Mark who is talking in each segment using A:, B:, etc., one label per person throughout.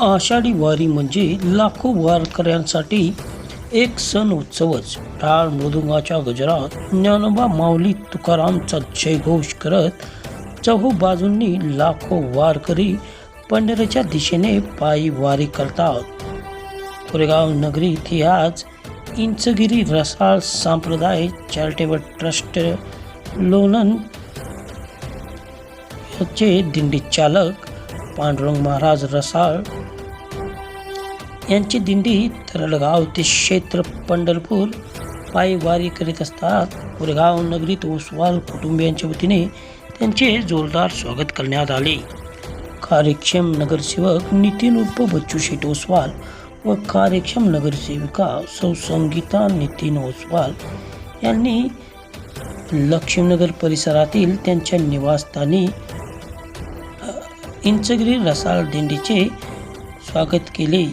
A: आषाढी वारी म्हणजे लाखो वारकऱ्यांसाठी एक सण उत्सवच. टाळ मृदुंगाच्या गजरात ज्ञानोबा माऊली तुकारामचा जयघोष करत चहू बाजूंनी लाखो वारकरी पंढरीच्या दिशेने पायी वारी करतात. कोरेगाव नगरी ही आज इंचगिरी रसाळ सांप्रदाय चॅरिटेबल ट्रस्ट लोणन याचे दिंडी चालक पांडुरंग महाराज रसाळ यांची दिंडी तरलगाव ते क्षेत्र पंढरपूर पायी वारी करीत असतात. कोरेगाव नगरीत ओसवाल कुटुंबियांच्या वतीने त्यांचे जोरदार स्वागत करण्यात आले. कार्यक्षम नगरसेवक नितीन उर्फ बच्चू शेट ओसवाल व कार्यक्षम नगरसेविका सौ संगीता नितीन ओसवाल यांनी लक्ष्मीनगर परिसरातील त्यांच्या निवासस्थानी इंचगिरी रसाळ दिंडीचे स्वागत केले.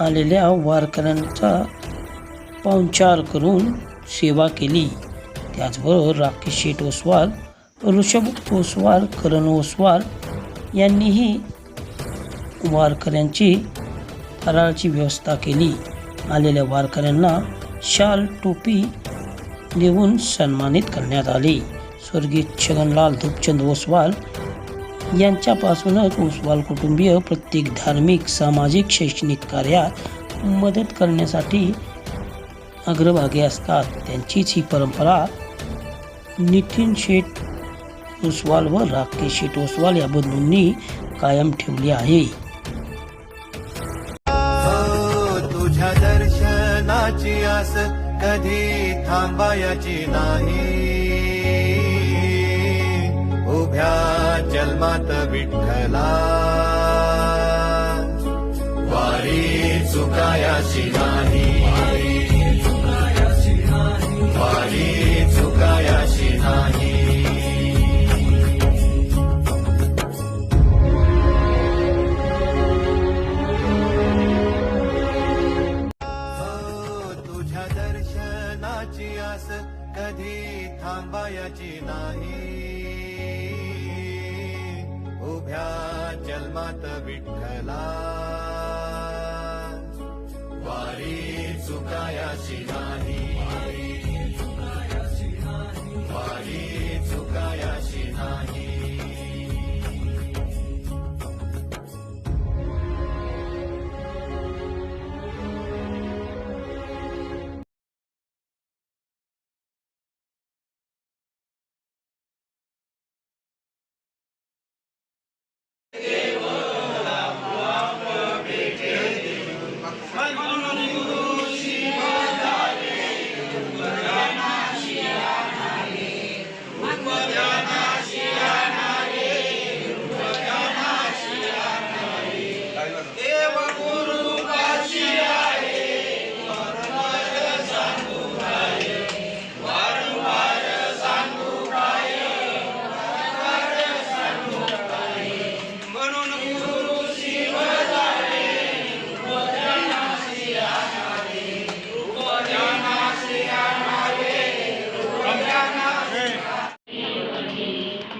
A: आलेल्या वारकऱ्यांचा पाहुणचार करून सेवा केली. त्याचबरोबर राकेश शेठ ओसवाल ऋषभ ओसवाल करण ओसवाल यांनीही वारकऱ्यांची फराळाची व्यवस्था केली. आलेल्या वारकऱ्यांना शाल टोपी देऊन सन्मानित करण्यात आले. स्वर्गीय छगनलाल धूपचंद ओसवाल यांच्यापासूनच ओसवाल कुटुंबीय प्रत्येक धार्मिक सामाजिक शैक्षणिक कार्यात मदत करण्यासाठी अग्रभागी असतात. त्यांचीच ही परंपरा नितीन शेठ ओसवाल व राकेश शेठ ओसवाल या बंधूंनी कायम ठेवली आहे.
B: हो, तुझ्या दर्शनाची आस कधी थांबायची नाही. जन्मात विठ्ठला. वारी चुकायाची नाही. वारी चुकायाची नाही. हो, तुझ्या दर्शनाची आस कधी थांबायची नाही. उभ्या जन्मात विठ्ठला. वारी चुकायाची नाही.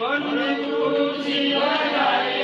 C: বন্ধু জীবনায়